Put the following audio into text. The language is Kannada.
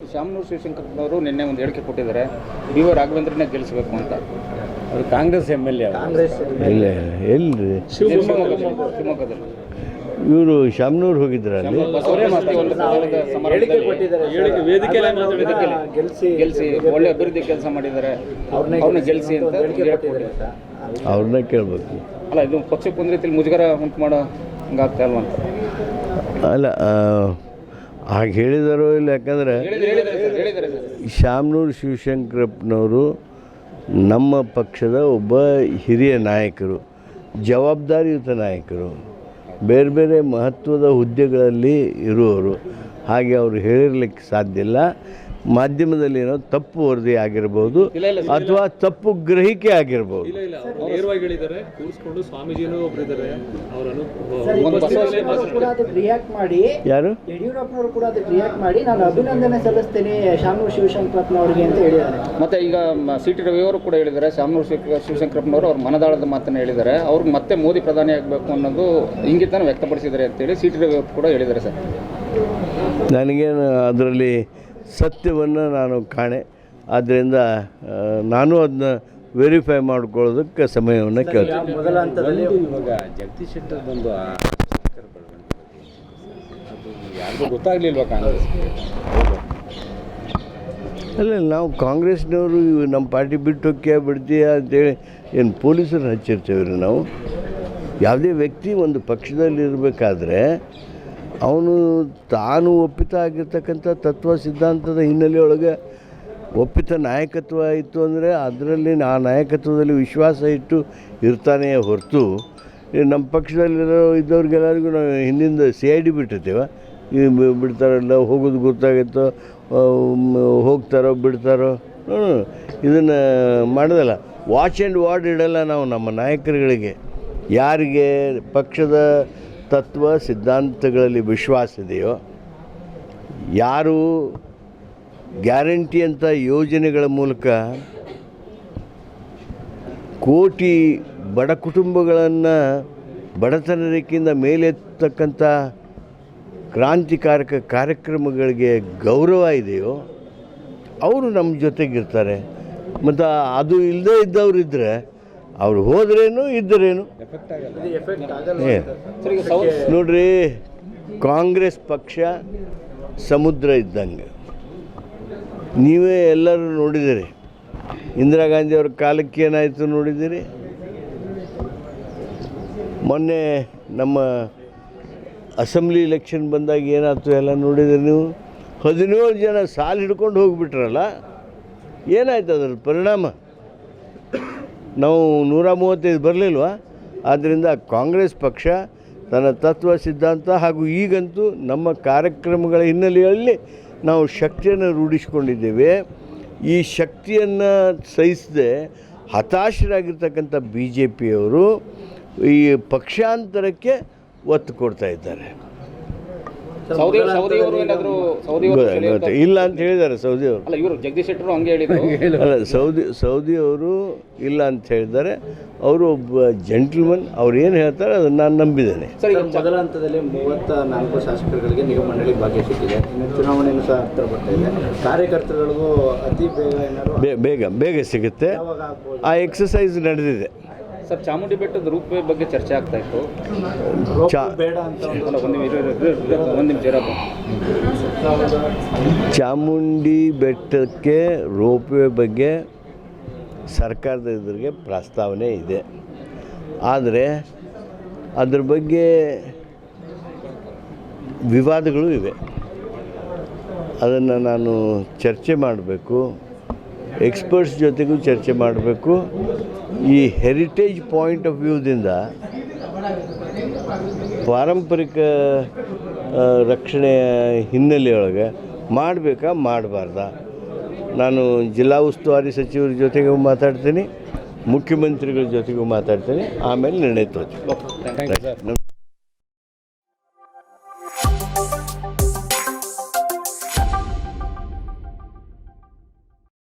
ಶಾಮನೂರು ಶಿವಶಂಕರನವರು ನಿನ್ನೆ ಒಂದು ಹೇಳಿಕೆ ಕೊಟ್ಟಿದ್ದಾರೆ ಬಿ ವೈ ರಾಘವೇಂದ್ರನೇ ಗೆಲ್ಲಿಸಬೇಕು ಅಂತ. ಅವರು ಕಾಂಗ್ರೆಸ್ ಎಂ ಎಲ್ ಎ ಇಲ್ಲ ಎಲ್ರಿ? ಶಿವಮೊಗ್ಗದಲ್ಲಿ ಇವರು ಶಾಮನೂರು ಹೋಗಿದ್ರ ಅಲ್ಲಿ ಸಮಾರಂಭದ- ಗೆಲ್ಸಿ ಒಳ್ಳೆ ಅಭಿವೃದ್ಧಿ ಕೆಲಸ ಮಾಡಿದ್ದಾರೆ. ಅವ್ರನ್ನ ಗೆಲ್ಸಿ ಅಂತ. ಅವ್ರನ್ನ ಕೇಳಬೇಕು. ಅಲ್ಲ ಇದು ಪಕ್ಷಕ್ಕೆ ಒಂದು ರೀತಿಯಲ್ಲಿ ಮುಜುಗರ ಉಂಟು ಮಾಡೋ ಹಂಗಾಗ್ತಾ ಅಲ್ವಾ ಅಂತ. ಅಲ್ಲ ಹಾಗೆ ಹೇಳಿದಾರೋ ಇಲ್ಲ? ಯಾಕಂದ್ರೆ ಶಾಮನೂರು ಶಿವಶಂಕರಪ್ಪನವರು ನಮ್ಮ ಪಕ್ಷದ ಒಬ್ಬ ಹಿರಿಯ ನಾಯಕರು, ಜವಾಬ್ದಾರಿಯುತ ನಾಯಕರು, ಬೇರೆ ಬೇರೆ ಮಹತ್ವದ ಹುದ್ದೆಗಳಲ್ಲಿ ಇರುವವರು. ಹಾಗೆ ಅವರು ಹೇಳಿರ್ಲಿಕ್ಕೆ ಸಾಧ್ಯ ಇಲ್ಲ. ಮಾಧ್ಯಮದಲ್ಲಿ ಏನೋ ತಪ್ಪು ವರದಿ ಇಲ್ಲ ಅಥವಾ ತಪ್ಪು ಗ್ರಹಿಕೆ ಮಾಡಿ ಯಾರು? ಯಡಿಯೂರಪ್ಪನವರು ಕೂಡ ಅದಕ್ಕೆ ರಿಯಾಕ್ಟ್ ಮಾಡಿ ನಾನು ಅಭಿನಂದನೆ ಸಲ್ಲಿಸ್ತೇನೆ ಶಾಮನೂರು ಶಿವಶಂಕರಪ್ಪನವರಿಗೆ ಅಂತ ಹೇಳಿದ್ದಾರೆ. ಮತ್ತೆ ಈಗ ಸಿ ಟಿ ರವಿ ಅವರು ಕೂಡ ಹೇಳಿದ್ದಾರೆ. ಶಾಮನೂರು ಶಿವ ಶಿವಶಂಕರಪ್ಪನವರು ಅವ್ರ ಮನದಾಳದ ಮಾತನ್ನು ಹೇಳಿದ್ದಾರೆ. ಅವ್ರಿಗೆ ಮತ್ತೆ ಮೋದಿ ಪ್ರಧಾನಿ ಆಗಬೇಕು ಅನ್ನೋದು ಇಂಗಿತನ ವ್ಯಕ್ತಪಡಿಸಿದ್ದಾರೆ ಅಂತೇಳಿ ಸಿ ಟಿ ರವಿ ಅವರು ಕೂಡ ಹೇಳಿದ್ದಾರೆ ಸರ್. ನನಗೇನು ಅದರಲ್ಲಿ ಸತ್ಯವನ್ನು ನಾನು ಕಾಣೆ. ಆದ್ದರಿಂದ ನಾನು ಅದನ್ನ ವೆರಿಫೈ ಮಾಡ್ಕೊಳ್ಳೋದಕ್ಕೆ ಸಮಯವನ್ನು ಕೇಳ್ತೀನಿ. ಮೊದಲ ಹಂತದಲ್ಲಿ ಇವಾಗ ಜಗದೀಶ್ ಶೆಟ್ಟರ್ ಬಂದು ಯಾರಿಗೂ ಗೊತ್ತಾಗ್ಲಿಲ್ವಾ ಕಾಂಗ್ರೆಸ್ಗೆ ಅಲ್ಲ ನಾವು ಕಾಂಗ್ರೆಸ್ನವರು ಇವು ನಮ್ಮ ಪಾರ್ಟಿ ಬಿಟ್ಟು ಹೋಗ್ಯ ಬಿಡ್ತೀಯ ಅಂತೇಳಿ ಏನು ಪೊಲೀಸರು ಹಚ್ಚಿರ್ತೇವೆ ರೀ ನಾವು? ಯಾವುದೇ ವ್ಯಕ್ತಿ ಒಂದು ಪಕ್ಷದಲ್ಲಿ ಇರಬೇಕಾದ್ರೆ ಅವನು ತಾನು ಒಪ್ಪಿತ ಆಗಿರ್ತಕ್ಕಂಥ ತತ್ವ ಸಿದ್ಧಾಂತದ ಹಿನ್ನೆಲೆಯೊಳಗೆ ಒಪ್ಪಿತ ನಾಯಕತ್ವ ಇತ್ತು ಅಂದರೆ ಅದರಲ್ಲಿ ಆ ನಾಯಕತ್ವದಲ್ಲಿ ವಿಶ್ವಾಸ ಇಟ್ಟು ಇರ್ತಾನೆ ಹೊರತು. ನಮ್ಮ ಪಕ್ಷದಲ್ಲಿರೋ ಇದ್ದವ್ರಿಗೆಲ್ಲರಿಗೂ ನಾವು ಹಿಂದಿಂದ ಸೇಡಿ ಬಿಟ್ಟಿರ್ತೇವೆ ಬಿಡ್ತಾರಲ್ಲ, ಹೋಗೋದು ಗೊತ್ತಾಗುತ್ತೋ ಹೋಗ್ತಾರೋ, ಬಿಡ್ತಾರೋ. ಇದನ್ನು ಮಾಡೋದಲ್ಲ. ವಾಚ್ ಆ್ಯಂಡ್ ವಾರ್ಡ್ ಇಡಲ್ಲ ನಾವು ನಮ್ಮ ನಾಯಕರುಗಳಿಗೆ. ಯಾರಿಗೆ? ಪಕ್ಷದ ತತ್ವ ಸಿದ್ಧಾಂತಗಳಲ್ಲಿ ವಿಶ್ವಾಸ ಇದೆಯೋ, ಯಾರು ಗ್ಯಾರಂಟಿ ಅಂತ ಯೋಜನೆಗಳ ಮೂಲಕ ಕೋಟಿ ಬಡ ಕುಟುಂಬಗಳನ್ನು ಬಡತನ ರೇಖೆಯಿಂದ ಮೇಲೆತ್ತಕ್ಕಂಥ ಕ್ರಾಂತಿಕಾರಕ ಕಾರ್ಯಕ್ರಮಗಳಿಗೆ ಗೌರವ ಇದೆಯೋ, ಅವರು ನಮ್ಮ ಜೊತೆಗಿರ್ತಾರೆ. ಮತ್ತು ಅದು ಇಲ್ಲದೇ ಇದ್ದವರಿದ್ದರೆ ಅವ್ರು ಹೋದ್ರೇನು, ಇದ್ದರೇನು? ನೋಡ್ರಿ, ಕಾಂಗ್ರೆಸ್ ಪಕ್ಷ ಸಮುದ್ರ ಇದ್ದಂಗೆ. ನೀವೇ ಎಲ್ಲರೂ ನೋಡಿದಿರಿ. ಇಂದಿರಾ ಗಾಂಧಿ ಅವ್ರ ಕಾಲಕ್ಕೆ ಏನಾಯಿತು ನೋಡಿದ್ದೀರಿ ಮೊನ್ನೆ ನಮ್ಮ ಅಸೆಂಬ್ಲಿ ಇಲೆಕ್ಷನ್ ಬಂದಾಗ ಏನಾಯ್ತು ಎಲ್ಲ ನೋಡಿದಿರಿ ನೀವು? ಹದಿನೇಳು ಜನ ಸಾಲು ಹಿಡ್ಕೊಂಡು ಹೋಗಿಬಿಟ್ರಲ್ಲ? ಏನಾಯ್ತು ಅದ್ರ ಪರಿಣಾಮ? ನಾವು ನೂರ ಮೂವತ್ತೈದು ಬರಲಿಲ್ವ? ಆದ್ದರಿಂದ ಕಾಂಗ್ರೆಸ್ ಪಕ್ಷ ತನ್ನ ತತ್ವ, ಸಿದ್ಧಾಂತ ಹಾಗೂ ಈಗಂತೂ ನಮ್ಮ ಕಾರ್ಯಕ್ರಮಗಳ ಹಿನ್ನೆಲೆಯಲ್ಲಿ ನಾವು ಶಕ್ತಿಯನ್ನು ರೂಢಿಸಿಕೊಂಡಿದ್ದೇವೆ. ಈ ಶಕ್ತಿಯನ್ನು ಸಹಿಸದೆ ಹತಾಶರಾಗಿರ್ತಕ್ಕಂಥ ಬಿ ಜೆ ಪಿಯವರು ಈ ಪಕ್ಷಾಂತರಕ್ಕೆ ಒತ್ತು ಕೊಡ್ತಾ ಇದ್ದಾರೆ ಸೌದಿ ಸೌದಿ ಅವರು ಏನಾದರೂ ಸೌದಿ ಅವರು ಗೊ- ಗೊತ್ತು. ಇಲ್ಲ ಅಂತ ಹೇಳಿದ್ದಾರೆ ಸೌದಿ ಅವರು ಅಲ್ಲ ಇವರು ಜಗದೀಶ್ ಶೆಟ್ಟರು ಹಂಗೆ ಹೇಳಿದ್ರು. ಅಲ್ಲ ಸೌದಿ ಸೌದಿ ಅವರು ಇಲ್ಲ ಅಂತ ಹೇಳಿದ್ದಾರೆ. ಅವರು ಒಬ್ಬ ಜೆಂಟಲ್ಮನ್ ಅವ್ರು ಏನು ಹೇಳ್ತಾರೆ ಅದನ್ನ ನಾನು ನಂಬಿದ್ದೇನೆ. ಮೊದಲ ಹಂತದಲ್ಲಿ ಮೂವತ್ತ ನಾಲ್ಕು ಶಾಸಕರುಗಳಿಗೆ ನಿಗಮ ಮಂಡಳಿ ಭಾಗ್ಯ ಸಿಕ್ಕಿದೆ ಇನ್ನು ಚುನಾವಣೆಯೂ ಸಹ ಹತ್ತಿರ ಬರ್ತಾ ಇದೆ. ಕಾರ್ಯಕರ್ತರುಗಳಿಗೂ ಅತಿ ಬೇಗ ಏನಾದ್ರು ಬೇ ಬೇಗ ಬೇಗ ಸಿಗುತ್ತೆ. ಆ ಎಕ್ಸಸೈಸ್ ನಡೆದಿದೆ. ಸರ್ ಚಾಮುಂಡಿ ಬೆಟ್ಟದ ರೂಪ ಬಗ್ಗೆ ಚರ್ಚೆ ಆಗ್ತಾ ಇತ್ತು. ಚಾ ಬೇಡ ಅಂತ ಒಂದು ನಿಮಿಷ ಚಾಮುಂಡಿ ಬೆಟ್ಟಕ್ಕೆ ರೋಪ್ವೇ ಬಗ್ಗೆ ಸರ್ಕಾರದ ಎದುರಿಗೆ ಪ್ರಸ್ತಾವನೆ ಇದೆ. ಆದರೆ ಅದ್ರ ಬಗ್ಗೆ ವಿವಾದಗಳು ಇವೆ. ಅದನ್ನು ನಾನು ಚರ್ಚೆ ಮಾಡಬೇಕು. ಎಕ್ಸ್ಪರ್ಟ್ಸ್ ಜೊತೆಗೂ ಚರ್ಚೆ ಮಾಡಬೇಕು. ಈ ಹೆರಿಟೇಜ್ ಪಾಯಿಂಟ್ ಆಫ್ ವ್ಯೂದಿಂದ ಪಾರಂಪರಿಕ ರಕ್ಷಣೆಯ ಹಿನ್ನೆಲೆಯೊಳಗೆ ಮಾಡಬೇಕಾ ಮಾಡಬಾರ್ದ? ನಾನು ಜಿಲ್ಲಾ ಉಸ್ತುವಾರಿ ಸಚಿವರ ಜೊತೆಗೂ ಮಾತಾಡ್ತೀನಿ ಮುಖ್ಯಮಂತ್ರಿಗಳ ಜೊತೆಗೂ ಮಾತಾಡ್ತೀನಿ ಆಮೇಲೆ ನಿರ್ಣಯ ನಮ್